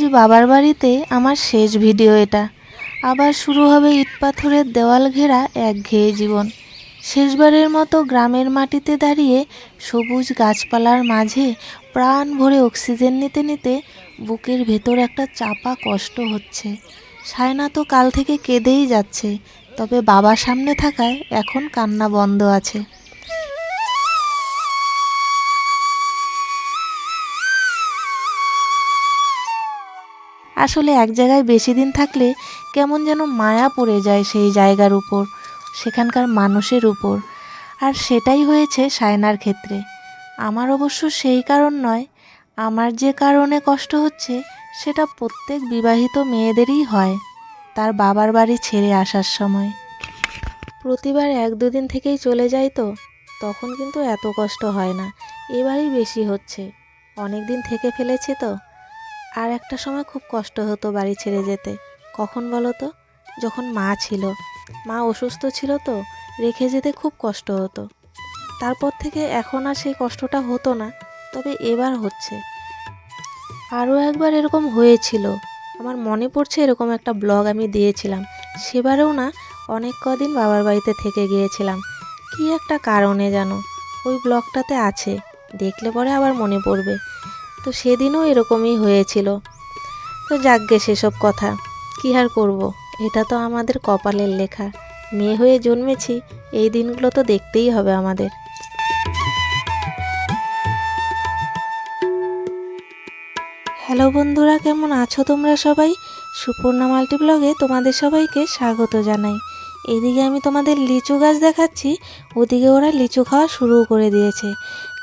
আজ বাবার বাড়িতে আমার শেষ ভিডিও এটা। আবার শুরু হবে ইট পাথরের দেওয়াল ঘেরা একঘেয়ে জীবন। শেষবারের মতো গ্রামের মাটিতে দাঁড়িয়ে সবুজ গাছপালার মাঝে প্রাণ ভরে অক্সিজেন নিতে নিতে বুকের ভেতর একটা চাপা কষ্ট হচ্ছে। সায়না তো কাল থেকে কেঁদেই যাচ্ছে, তবে বাবার সামনে থাকায় এখন কান্না বন্ধ আছে। আসলে এক জায়গায় বেশি দিন থাকলে কেমন যেন মায়া পড়ে যায় সেই জায়গার উপর, সেখানকার মানুষের উপর। আর সেটাই হয়েছে সায়নার ক্ষেত্রে। আমার অবশ্য সেই কারণ নয়, আমার যে কারণে কষ্ট হচ্ছে সেটা প্রত্যেক বিবাহিত মেয়েদেরই হয়, তার বাবার বাড়ি ছেড়ে আসার সময়। প্রতিবার এক দুদিন থেকেই চলে যায় তো, তখন কিন্তু এত কষ্ট হয় না, এবারই বেশি হচ্ছে। অনেক দিন থেকে ফেলেছি তো। আর একটা সময় খুব কষ্ট হতো বাড়ি ছেড়ে যেতে। কখন বলো তো? যখন মা ছিল। মা অসুস্থ ছিল তো, রেখে যেতে খুব কষ্ট হতো। তারপর থেকে এখন আর সেই কষ্টটা হতো না, তবে এবার হচ্ছে। আরও একবার এরকম হয়েছিল। আমার মনে পড়ছে এরকম একটা ব্লগ আমি দিয়েছিলাম। সেবারেও না, অনেক কদিন বাবার বাড়িতে থেকে গিয়েছিলাম। কি একটা কারণে জানো? ওই ব্লগটাতে আছে। দেখলে পরে আবার মনে পড়বে। তো সেদিনও এরকমই হয়েছিল। তো যাকগে সেসব কথা, কী আর করব? এটা তো আমাদের কপালের লেখা। মেয়ে হয়ে জন্মেছি, এই দিনগুলো তো দেখতেই হবে আমাদের। হ্যালো বন্ধুরা, কেমন আছো তোমরা সবাই? সুপর্ণা মাল্টি ব্লগে তোমাদের সবাইকে স্বাগত জানাই। এদিকে আমি তোমাদের লিচু গাছ দেখাচ্ছি, ওদিকে ওরা লিচু খাওয়া শুরু করে দিয়েছে।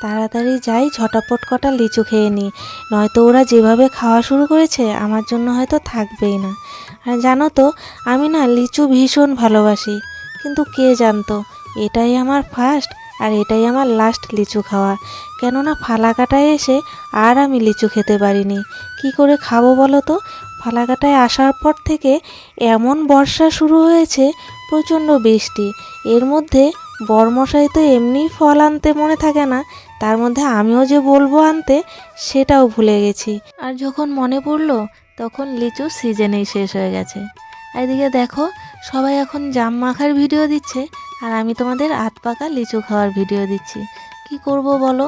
তাড়াতাড়ি যাই, ঝটাপট কটা লিচু খেয়ে নিই। নয়তো ওরা যেভাবে খাওয়া শুরু করেছে, আমার জন্য হয়তো থাকবেই না। আর জানো তো, আমি না লিচু ভীষণ ভালোবাসি। কিন্তু কে জানতো, এটাই আমার ফার্স্ট আর এটাই আমার লাস্ট লিচু খাওয়া। কেননা ফালাকাটায় এসে আর আমি লিচু খেতে পারিনি। কি করে খাব বলো তো? ফালাকাটায় আসার পর থেকে এমন বর্ষা শুরু হয়েছে, প্রচণ্ড বৃষ্টি। এর মধ্যে বরমশাই তো এমনি ফল আনতে মনে থাকে না তার মধ্যে আমিও যে বলব আনতে, সেটাও ভুলে গেছি। আর যখন মনে পড়ল, তখন লিচু সিজনেই শেষ হয়ে গেছে। এদিকে দেখো, সবাই এখন জাম মাখার ভিডিও দিচ্ছে, আর আমি তোমাদের আত পাকা লিচু খাওয়ার ভিডিও দিচ্ছি। কি করব বলো?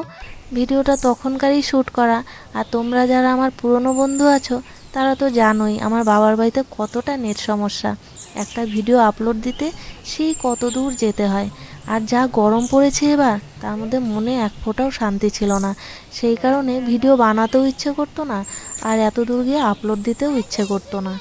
ভিডিওটা তখনকারই শ্যুট করা, আর তোমরা যারা আমার পুরনো বন্ধু আছো, তারা তো জানোই আমার বাবার বাড়িতে কতটা নেট সমস্যা। একটা ভিডিও আপলোড দিতে সেই কত দূর যেতে হয়। আর যা গরম পড়েছে এবার তার মধ্যে মনে এক ফোঁটাও শান্তি ছিল না। সেই কারণে ভিডিও বানাতেও ইচ্ছে করতো না আর এত দূর গিয়ে আপলোড দিতেও ইচ্ছে করতো না।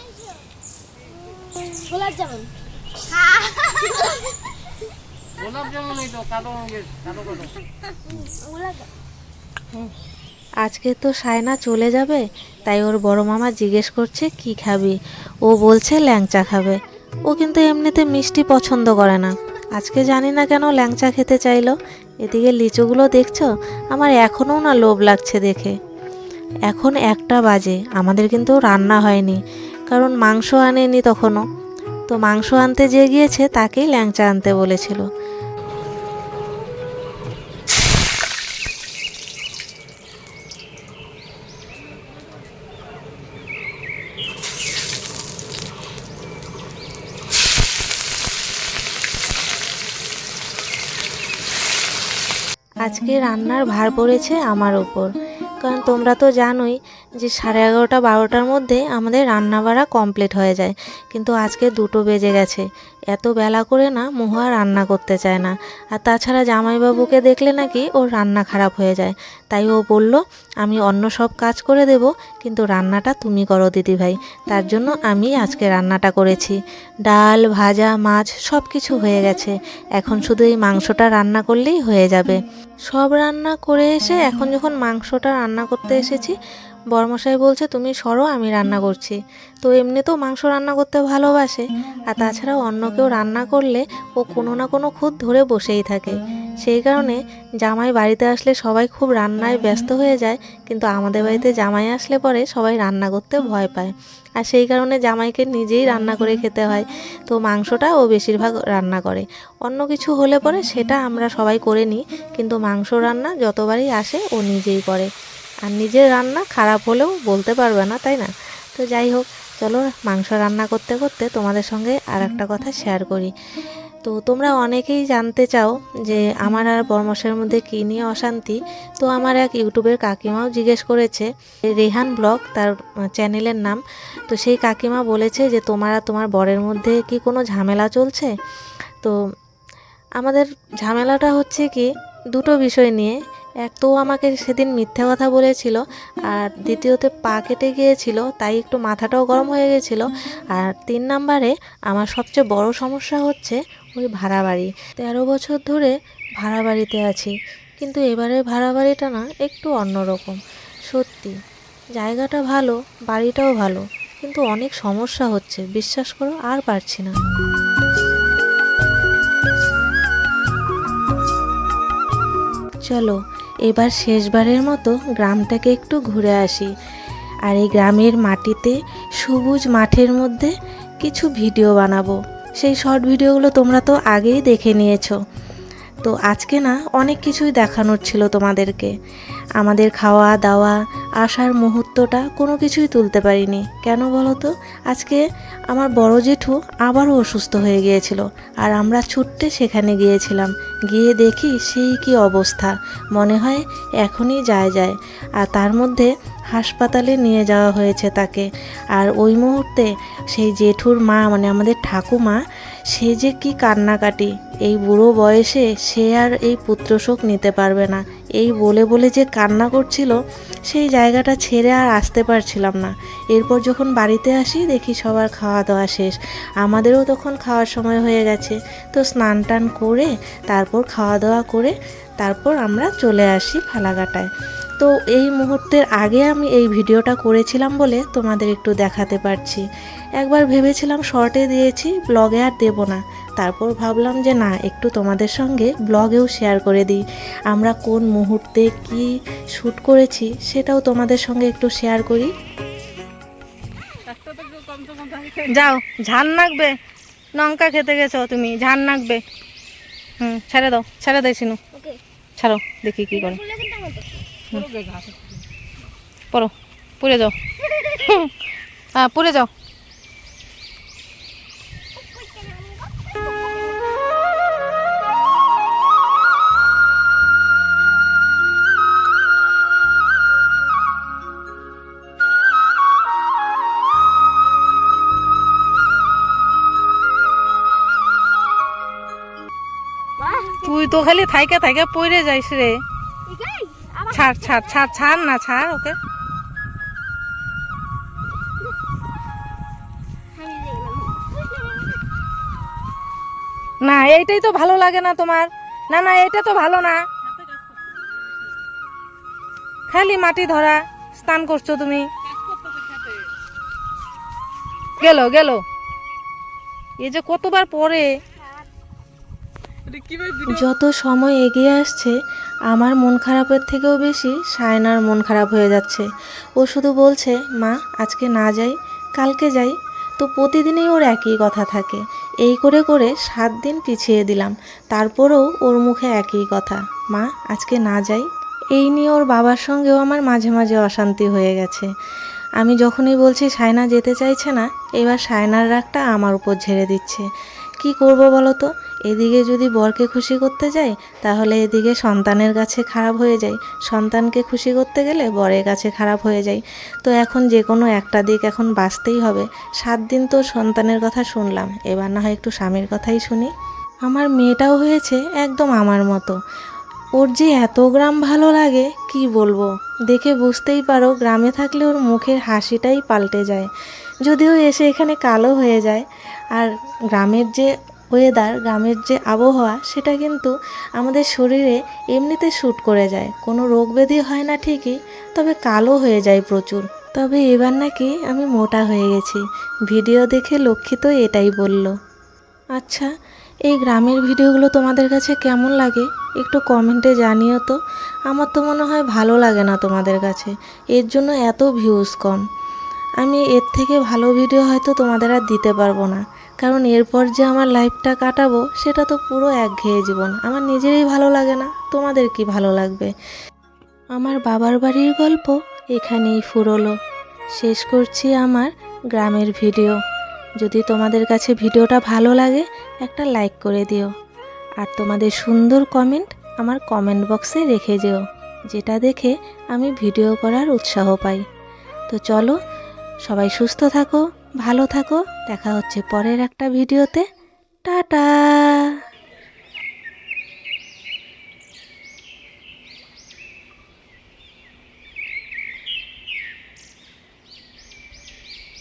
আজকে তো সায়না চলে যাবে তাই ওর বড় মামা জিজ্ঞেস করছে কি খাবি? ও বলছে ল্যাংচা খাবে। ও কিন্তু এমনিতে মিষ্টি পছন্দ করে না। আজকে জানি না কেন ল্যাংচা খেতে চাইলো। এদিকে লিচুগুলো দেখছ? আমার এখনও না লোভ লাগছে দেখে। এখন একটা বাজে, আমাদের কিন্তু রান্না হয়নি, কারণ মাংস আনেনি তখনও। তো মাংস আনতে যে গিয়েছে তাকেই ল্যাংচা আনতে বলেছিল। আজকে রান্নার ভার পড়েছে আমার ওপর কারণ তোমরা তো জানোই যে সাড়ে এগারোটা, বারোটার মধ্যে আমাদের রান্না বাড়া কমপ্লিট হয়ে যায়। কিন্তু আজকে দুটো বেজে গেছে। এত বেলা করে না মহুয়া রান্না করতে চায় না। আর তাছাড়া জামাইবাবুকে দেখলে নাকি ওর রান্না খারাপ হয়ে যায়। তাই ও বলল, আমি অন্য সব কাজ করে দেব, কিন্তু রান্নাটা তুমি করো দিদিভাই। তার জন্য আমি আজকে রান্নাটা করেছি। ডাল, ভাজা, মাছ সব কিছু হয়ে গেছে। এখন শুধু এই মাংসটা রান্না করলেই হয়ে যাবে। সব রান্না করে এসে এখন যখন মাংসটা রান্না করতে এসেছি বর্মশাই বলছে, তুমি সরো, আমি রান্না করছি। তো এমনিতেও মাংস রান্না করতে ভালোবাসে। আর তাছাড়াও অন্য কেউ রান্না করলে ও কোনো না কোনো খুদ ধরে বসেই থাকে। সেই কারণে জামাই বাড়িতে আসলে সবাই খুব রান্নায় ব্যস্ত হয়ে যায়, কিন্তু আমাদের বাড়িতে জামাই আসলে পরে সবাই রান্না করতে ভয় পায়। আর সেই কারণে জামাইকে নিজেই রান্না করে খেতে হয়। তো মাংসটা ও বেশিরভাগ রান্না করে। অন্য কিছু হলে পরে সেটা আমরা সবাই করে নিই, কিন্তু মাংস রান্না যতবারই আসে ও নিজেই করে। আর নিজের রান্না খারাপ হলেও বলতে পারবে না, তাই না? তো যাই হোক, চলো মাংস রান্না করতে করতে তোমাদের সঙ্গে আর একটা কথা শেয়ার করি। তো তোমরা অনেকেই জানতে চাও যে আমার আর বর্মশের মধ্যে কী নিয়ে অশান্তি? তো আমার এক ইউটিউবের কাকিমাও জিজ্ঞেস করেছে, রেহান ব্লগ তার চ্যানেলের নাম, তো সেই কাকিমা বলেছে যে তোমার আর তোমার বরের মধ্যে কি কোনো ঝামেলা চলছে? তো আমাদের ঝামেলাটা হচ্ছে কি, দুটো বিষয় নিয়ে। এক তো আমাকে সেদিন মিথ্যে কথা বলেছিল আর দ্বিতীয়তে পা কেটে গিয়েছিল, তাই একটু মাথাটাও গরম হয়ে গেছিল। আর তিন নাম্বারে আমার সবচেয়ে বড় সমস্যা হচ্ছে ওই ভাড়া বাড়ি। তেরো বছর ধরে ভাড়া বাড়িতে আছি, কিন্তু এবারে ভাড়া বাড়িটা না একটু অন্যরকম। সত্যি, জায়গাটা ভালো, বাড়িটাও ভালো, কিন্তু অনেক সমস্যা হচ্ছে, বিশ্বাস করো আর পারছি না। চলো এবার শেষবারের মতো গ্রামটাকে একটু ঘুরে আসি। আর এই গ্রামের মাটিতে সবুজ মাঠের মধ্যে কিছু ভিডিও বানাবো। সেই শর্ট ভিডিওগুলো তোমরা তো আগেই দেখে নিয়েছো। তো আজকে না অনেক কিছুই দেখানোর ছিল তোমাদেরকে। আমাদের খাওয়া, দাওয়া, আসার মুহূর্তটা কোনো কিছুই তুলতে পারিনি। কেন বলো তো? আজকে আমার বড় জেঠু আবারও অসুস্থ হয়ে গিয়েছিল আর আমরা ছুটতে সেখানে গিয়েছিলাম। গিয়ে দেখি সেই কি অবস্থা। মনে হয় এখনই যায় যায়। আর তার মধ্যে হাসপাতালে নিয়ে যাওয়া হয়েছে তাকে। আর ওই মুহূর্তে সেই জেঠুর মা মানে আমাদের ঠাকুমা সে যে কি কান্নাকাটি। এই বুড়ো বয়সে সে আর এই পুত্রশোক নিতে পারবে না। এই বলে বলে যে কান্না করছিল, সেই জায়গাটা ছেড়ে আর আসতে পারছিলাম না। এরপর যখন বাড়িতে আসি, দেখি সবার খাওয়া দাওয়া শেষ। আমাদেরও তখন খাওয়ার সময় হয়ে গেছে। তো স্নান টান করে, তারপর খাওয়া দাওয়া করে, তারপর আমরা চলে আসি ফালাকাটায়। তো এই মুহূর্তের আগে আমি এই ভিডিওটা করেছিলাম বলে তোমাদের একটু দেখাতে পারছি। একবার ভেবেছিলাম শর্টে দিয়েছি ব্লগে আর দেবো না। তারপর ভাবলাম যে না একটু তোমাদের সঙ্গে ব্লগেও শেয়ার করে দিই। আমরা কোন মুহূর্তে কি শ্যুট করেছি সেটাও তোমাদের সঙ্গে একটু শেয়ার করি। যাও ঝাল নাকবে। লঙ্কা খেতে গেছো তুমি ঝাল নাকবে। হুম ছেড়ে দাও ছেড়ে দেয় সিনু। ওকে ছাড়ো দেখি কি করে। পড়ো পুড়ে যাও। হ্যাঁ পুড়ে যাও। তুই তো খালি থাইকে থাইকে পড়ে যাইস রে। ছাড় ছাড় ছাড় ছাড় না, ছাড়, ওকে? না, এইটাই তো ভালো লাগে না তোমার। না না এটা তো ভালো না। খালি মাটি ধরা, স্নান করছ তুমি। গেল গেল। এই যে কতবার পরে যত সময় এগিয়ে আসছে, আমার মন খারাপের থেকেও বেশি সায়নার মন খারাপ হয়ে যাচ্ছে। ও শুধু বলছে, মা, আজকে না যাই, কালকে যাই। তো প্রতিদিনই ওর একই কথা থাকে। এই করে করে সাত দিন পিছিয়ে দিলাম। তারপরেও ওর মুখে একই কথা, মা, আজকে না যাই? এই নিয়ে ওর বাবার সঙ্গেও আমার মাঝে মাঝে অশান্তি হয়ে গেছে। আমি যখনই বলছি, সায়না যেতে চাইছে না, এবার সায়নার রাগটা আমার উপর ঝেড়ে দিচ্ছে। কি করব বলো তো? এদিকে যদি বরকে খুশি করতে যাই তাহলে এদিকে সন্তানের কাছে খারাপ হয়ে যায়। সন্তানকে খুশি করতে গেলে বরের কাছে খারাপ হয়ে যায়। তো এখন যে কোনো একটা দিক এখন বাঁচতেই হবে। সাত দিন তো সন্তানের কথা শুনলাম। এবার না হয় একটু স্বামীর কথাই শুনি। আমার মেয়েটাও হয়েছে একদম আমার মতো। ওর যে এত গ্রাম ভালো লাগে, কি বলব? দেখে বুঝতেই পারো, গ্রামে থাকলে ওর মুখের হাসিটাই পাল্টে যায়। যদিও এসে এখানে কালো হয়ে যায়। আর গ্রামের যে ওয়েদার, গ্রামের যে আবহাওয়া, সেটা কিন্তু আমাদের শরীরে এমনিতে শ্যুট করে যায়। কোনো রোগ ব্যাধি হয় না ঠিকই, তবে কালো হয়ে যায় প্রচুর। তবে এবার নাকি আমি মোটা হয়ে গেছি। ভিডিও দেখে লক্ষিত এটাই বলল। আচ্ছা এই গ্রামের ভিডিওগুলো তোমাদের কাছে কেমন লাগে? একটু কমেন্টে জানিও তো। আমার তো মনে হয় ভালো লাগে না তোমাদের কাছে। এর জন্য এত ভিউজ কম। আমি এর থেকে ভালো ভিডিও হয়তো তোমাদের আর দিতে পারব না। কারণ এরপর যে আমার লাইফটা কাটাবো, সেটা তো পুরো একঘেয়ে জীবন। আমার নিজেরই ভালো লাগে না, তোমাদের কি ভালো লাগবে? আমার বাবার বাড়ির গল্প এখানেই ফুরলো। শেষ করছি আমার গ্রামের ভিডিও যদি তোমাদের কাছে ভিডিওটা ভালো লাগে, একটা লাইক করে দিও। আর তোমাদের সুন্দর কমেন্ট আমার কমেন্ট বক্সে রেখে যেও, যেটা দেখে আমি ভিডিও করার উৎসাহ পাই। তো চলো, সবাই সুস্থ থাকো ভালো থাকো দেখা হচ্ছে পরের একটা ভিডিওতে। টাটা!